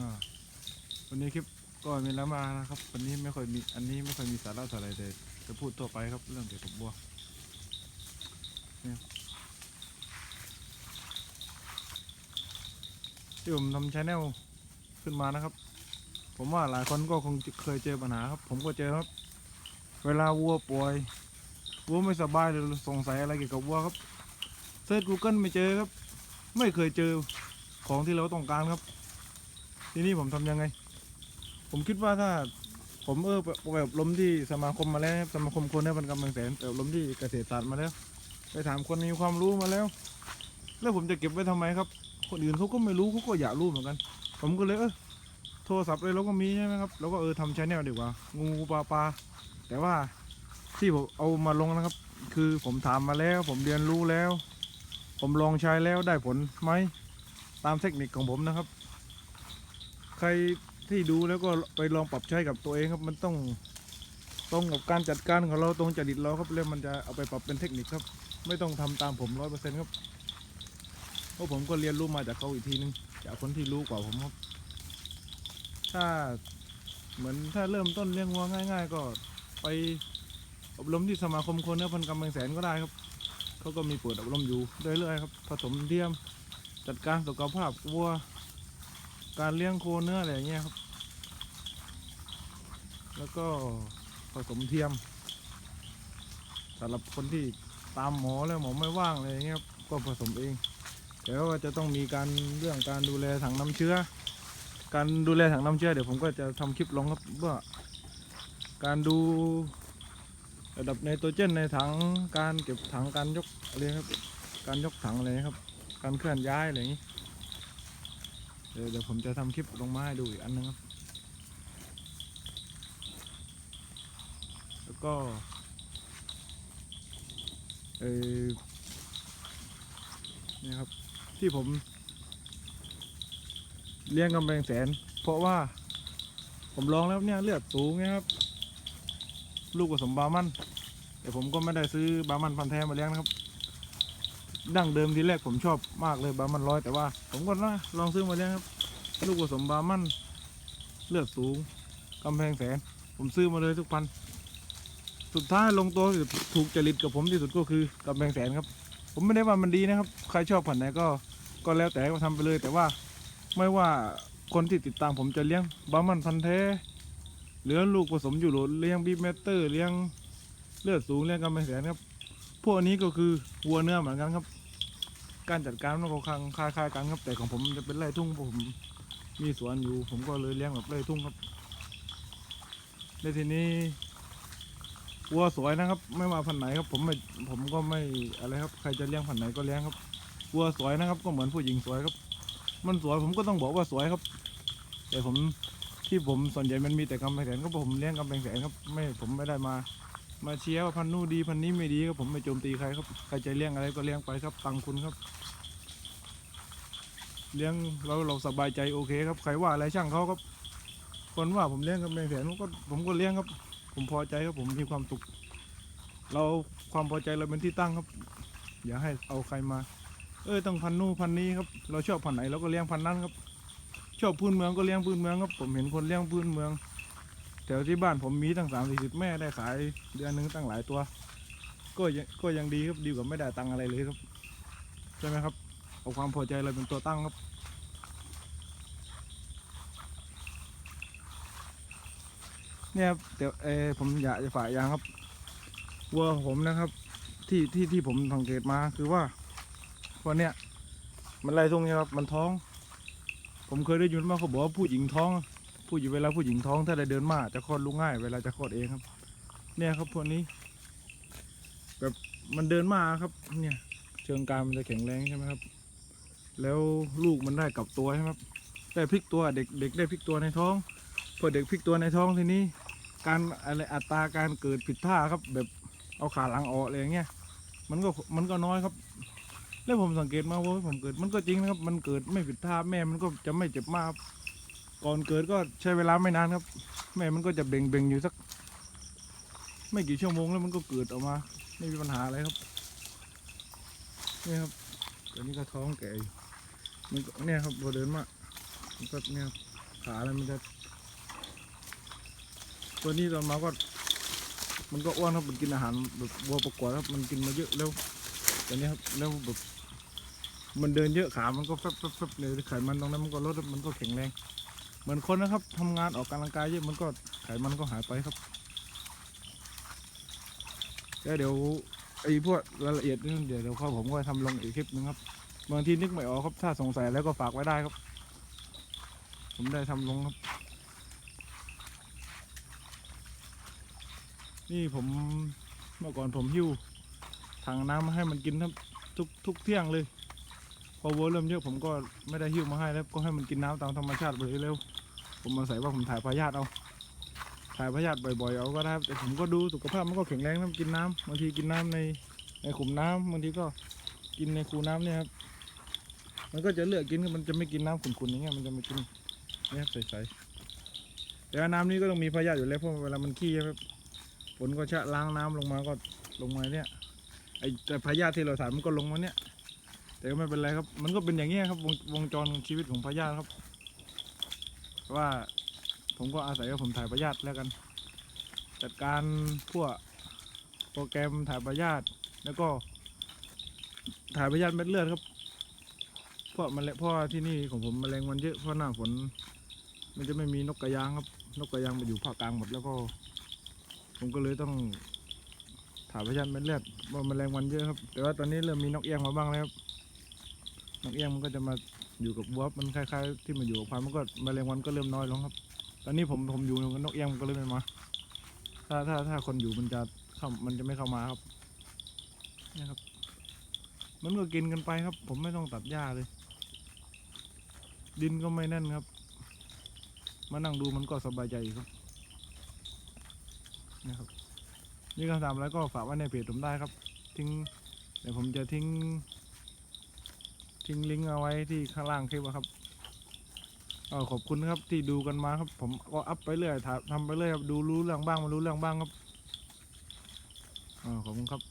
อ่าวันนี้คลิปก็มีแล้วมานะครับ วันนี้ไม่ค่อยมีอันนี้ไม่ค่อยมีสาระเท่าไรแต่จะพูดทั่วไปครับเรื่องเกี่ยวกับบัวเนี่ยที่ผมทำชาแนลขึ้นมานะครับ ผมว่าหลายคนก็คงเคยเจอปัญหาครับ ผมก็เจอครับ เวลาวัวป่วยวัวไม่สบายหรือสงสัยอะไรเกี่ยวกับวัวครับเซิร์ช Google ไม่เจอครับ ไม่เคยเจอของที่เราต้องการครับ ทีนี้ผมทำยังไง ผมคิดว่าถ้า ผมเออไปอบรมที่สมาคมมาแล้วครับสมาคมคนในพันกำลังแสนไปอบรมที่เกษตรศาสตร์มาแล้ว ไปถามคนมีความรู้มาแล้ว แล้วผมจะเก็บไว้ทำไมครับ คนอื่นเขาก็ไม่รู้เขาก็อยากรู้เหมือนกัน ผมก็เลยเออโทรศัพท์เลยเราก็มีใช่ไหมครับเราก็เออทำชแนลดีกว่า งูปลาปลาแต่ว่าที่ผมเอามาลงนะครับ คือผมถามมาแล้ว ผมเรียนรู้แล้ว ผมลองใช้แล้วได้ผลไหมตามเทคนิคของผมนะครับ ใครที่ดูแล้วก็ไปลองปรับใช้กับตัวเองครับ มันต้องตรงกับการจัดการของเราตรงจริตเราครับแล้วมันจะเอาไปปรับเป็นเทคนิคครับ ไม่ต้องทำตามผมร้อยเปอร์เซ็นต์ครับเพราะผมก็เรียนรู้มาจากเขาอีกทีนึงจากคนที่รู้กว่าผมครับ ถ้าเหมือนถ้าเริ่มต้นเลี้ยงวัวง่าย ๆ ก็ไปอบรมที่สมาคมคนเนื้อพันธุ์กำแพงแสนก็ได้ครับเขาก็มีเปิดอบรมอยู่เรื่อยๆครับผสมเทียมจัดการสุขภาพวัว การเลี้ยงโคเนื้ออะไรอย่างเงี้ยครับ แล้วก็ผสมเทียมสำหรับคนที่ตามหมอแล้วหมอไม่ว่างอะไรอย่างเงี้ยครับก็ผสมเองแต่ว่าจะต้องมีการเรื่องการดูแลถังน้ำเชื้อ การดูแลถังน้ำเชื้อเดี๋ยวผมก็จะทำคลิปลงครับว่าการดูระดับไนโตรเจนในถังการเก็บถังการยกอะไรครับ การยกถังอะไรครับ การเคลื่อนย้ายอะไรอย่างนี้ เดี๋ยวผมจะทำคลิปลงมาให้ดูอีกอันนึงครับ แล้วก็เออนี่ครับที่ผม เลี้ยงกำแพงแสน เพราะว่าผมลองแล้วเนี่ยเลือดสูงนะครับ ลูกผสมบามันแต่ผมก็ไม่ได้ซื้อบามันพันธุ์แท้มาเลี้ยงนะครับ ดั้งเดิมทีแรกผมชอบมากเลยบามันร้อยแต่ว่า ผมก็นะลองซื้อมาเลี้ยงครับ ลูกผสมบามันเลือดสูงกำแพงแสน ผมซื้อมาเลยทุกพัน สุดท้ายลงตัวถูกจริตกับผมที่สุดก็คือกำแพงแสนครับ ผมไม่ได้ว่ามันดีนะครับ ใครชอบพันไหนก็ก็แล้วแต่ก็ทำไปเลย แต่ว่าไม่ว่าคนที่ติดตามผมจะเลี้ยงบามันพันธุ์แท้หรือลูกผสมอยู่หลดเลี้ยงบีเมเตอร์เลี้ยงเลือดสูงเลี้ยงกำแพงแสนครับ พวกนี้ก็คือวัวเนื้อเหมือนกันครับ การจัดการมันก็คล้ายคล้ายๆกันครับ แต่ของผมจะเป็นไร่ทุ่งเพราะผมมีสวนอยู่ ผมก็เลยเลี้ยงแบบไร่ทุ่งครับในทีนี้วัวสวยนะครับ ไม่ว่าพันไหนครับ ผมไม่ผมก็ไม่อะไรครับ ใครจะเลี้ยงพันไหนก็เลี้ยงครับวัวสวยนะครับ ก็เหมือนผู้หญิงสวยครับ มันสวยผมก็ต้องบอกว่าสวยครับ แต่ผมที่ผมส่วนใหญ่มันมีแต่กำแพงแสนก็ผมเลี้ยงกำแพงแสนครับ ไม่ผมไม่ได้มา มาเชียร์ว่าพันนู่นดีพันนี้ไม่ดีครับผมไม่โจมตีใครครับใครจะเลี้ยงอะไรก็เลี้ยงไปครับตังคุณครับ เลี้ยงเราเราสบายใจโอเคครับใครว่าอะไรช่างเขาครับ คนว่าผมเลี้ยงกับแมงแสนผมก็ผมก็เลี้ยงครับ ผมพอใจครับผมมีความสุขเราความพอใจเราเป็นที่ตั้งครับ อย่าให้เอาใครมา เออต้องพันนู่นพันนี้ครับ เราชอบพันไหนเราก็เลี้ยงพันนั้นครับ ชอบพื้นเมืองก็เลี้ยงพื้นเมืองครับ ผมเห็นคนเลี้ยงพื้นเมือง ถวที่บ้านผมมีตั้งสามสี่สิบแม่ได้ขายเดือนหนึงตั้งหลายตัว ก็ยังก็ยังดีครับดีกว่าไม่ได้ตังอะไรเลยครับใช่ไหมครับเอาความพอใจเราเป็นตัวตั้งครับ เนี่ยครับแต่เออผมอยากจะฝากอย่างครับวัวผมนะครับ ที่ที่ที่ผมสังเกตมาคือว่าวันเนี้ยมันไล่ทุ่งเนี่ยครับ มันท้อง ผมเคยได้ยินมาเขาบอกว่าผู้หญิงท้อง ผู้หญิงเวลาผู้หญิงท้องถ้าได้เดินมาจะคลอดลูกง่าย เวลาจะคลอดเองครับ เนี่ยครับพวกนี้แบบมันเดินมาครับเนี่ยเชิงกรารมันจะแข็งแรงใช่ไหมครับ แล้วลูกมันได้กลับตัวใช่ไหมครับได้พลิกตัวเด็กเด็กได้พลิกตัวในท้องพอเด็กพลิกตัวในท้องทีนี้ การอะไรอัตราการเกิดผิดท่าครับ แบบเอาขาหลังออกอะไรอย่างเงี้ยมันก็มันก็น้อยครับ แล้วผมสังเกตมาว่าผมเกิดมันก็จริงนะครับ มันเกิดไม่ผิดท่าแม่มันก็จะไม่เจ็บมากครับ ก่อนเกิดก็ใช้เวลาไม่นานครับ แม่มันก็จะเบ่งเบ่งอยู่สัก ไม่กี่ชั่วโมงแล้วมันก็เกิดออกมา ไม่มีปัญหาอะไรครับนี่ครับตัวนี้ก็ท้องแก่อยู่มันก็เนี่ยครับพอเดินมามันก็เนี่ยขาอะไรมันจะตัวนี้ตอนมาก็มันก็อ้วนครับมันกินอาหารแบบวัวประกวดครับ มันกินมาเยอะแล้วตัวนี้ครับแล้วแบบมันเดินเยอะขา มันก็แฟบแฟบแฟบเลยไขมันตรงนั้นมันก็ลดมันก็แข็งแรง เหมือนคนนะครับทำงานออกกำลังกายเยอะมันก็ไขมันก็หายไปครับแล้วเดี๋ยวไอ้พวกรายละเอียดนี่เดี๋ยวเดี๋ยวเขาผมก็ทำลงอีกคลิปนึงครับบางทีนึกไม่ออกครับ ถ้าสงสัยแล้วก็ฝากไว้ได้ครับ ผมได้ทำลงครับ นี่ผมเมื่อก่อนผมหิ้วถังน้ำมาให้มันกินครับทุกทุกเที่ยงเลย พอวัวเริ่มเยอะผมก็ไม่ได้หิ้วมาให้แล้วก็ให้มันกินน้ำตามธรรมชาติไปเร็ว ผมมาใส่ว่าผมถ่ายพยาธิเอา ถ่ายพยาธิบ่อยๆเอาก็ได้แต่ผมก็ดูสุขภาพมันก็แข็งแรงนะมันกินน้ำบางทีกินน้ำในในขุมน้ำบางทีก็กินในคูน้ำเนี่ยครับ มันก็จะเลือกกินมันจะไม่กินน้ำขุ่นๆอย่างเงี้ยมันจะไม่กินเนี่ยใสๆแต่น้ำนี้ก็ต้องมีพยาธิอยู่แล้วเพราะเวลามันขี้ครับฝนก็ชะล้างน้ำลงมาก็ลงมาเนี่ยไอแต่พยาธิที่เราถ่ายมันก็ลงมาเนี่ยแต่ก็ไม่เป็นไรครับ มันก็เป็นอย่างเงี้ยครับวงวงจรชีวิตของพญาติครับ ว่าผมก็อาศัยว่าผมถ่ายพญาติแล้วกัน จัดการพวกโปรแกรมถ่ายพญาติแล้วก็ ถ่ายพญาติเม็ดเลือดครับเพราะมันเพราะว่าที่นี่ของผมแมลงวันเยอะเพราะหน้าฝนมันจะไม่มีนกกระยางครับ นกกระยางมาอยู่ภาคกลางหมดแล้วก็ ผมก็เลยต้องถ่ายพยานเม็ดเลือดว่าแมลงวันเยอะครับ แต่ว่าตอนนี้เริ่มมีนกเอี้ยงมาบ้างแล้วครับนกเอี้ยงมันก็จะมา อยู่กับวัวมันคล้ายๆที่มาอยู่กับควายมันก็แมลงวันก็เริ่มน้อยลงครับ ตอนนี้ผมผมอยู่กับนกเอี้ยงมันก็เลยไม่มา ถ้าถ้าถ้าคนอยู่มันจะเข้ามันจะไม่เข้ามาครับนี่ครับ มันก็กินกันไปครับ ผมไม่ต้องตัดหญ้าเลย ดินก็ไม่แน่นครับ มานั่งดูมันก็สบายใจครับนี่ครับมีคำถามอะไรก็ฝากไว้ในเพจผมได้ครับ ทิ้งเดี๋ยวผมจะทิ้ง ทิ้งลิงก์เอาไว้ที่ข้างล่างคลิปนะครับเออขอบคุณครับที่ดูกันมาครับ ผมก็อัพไปเรื่อยทำไปเรื่อยครับดูรู้เรื่องบ้างมารู้เรื่องบ้างครับอขอบคุณครับ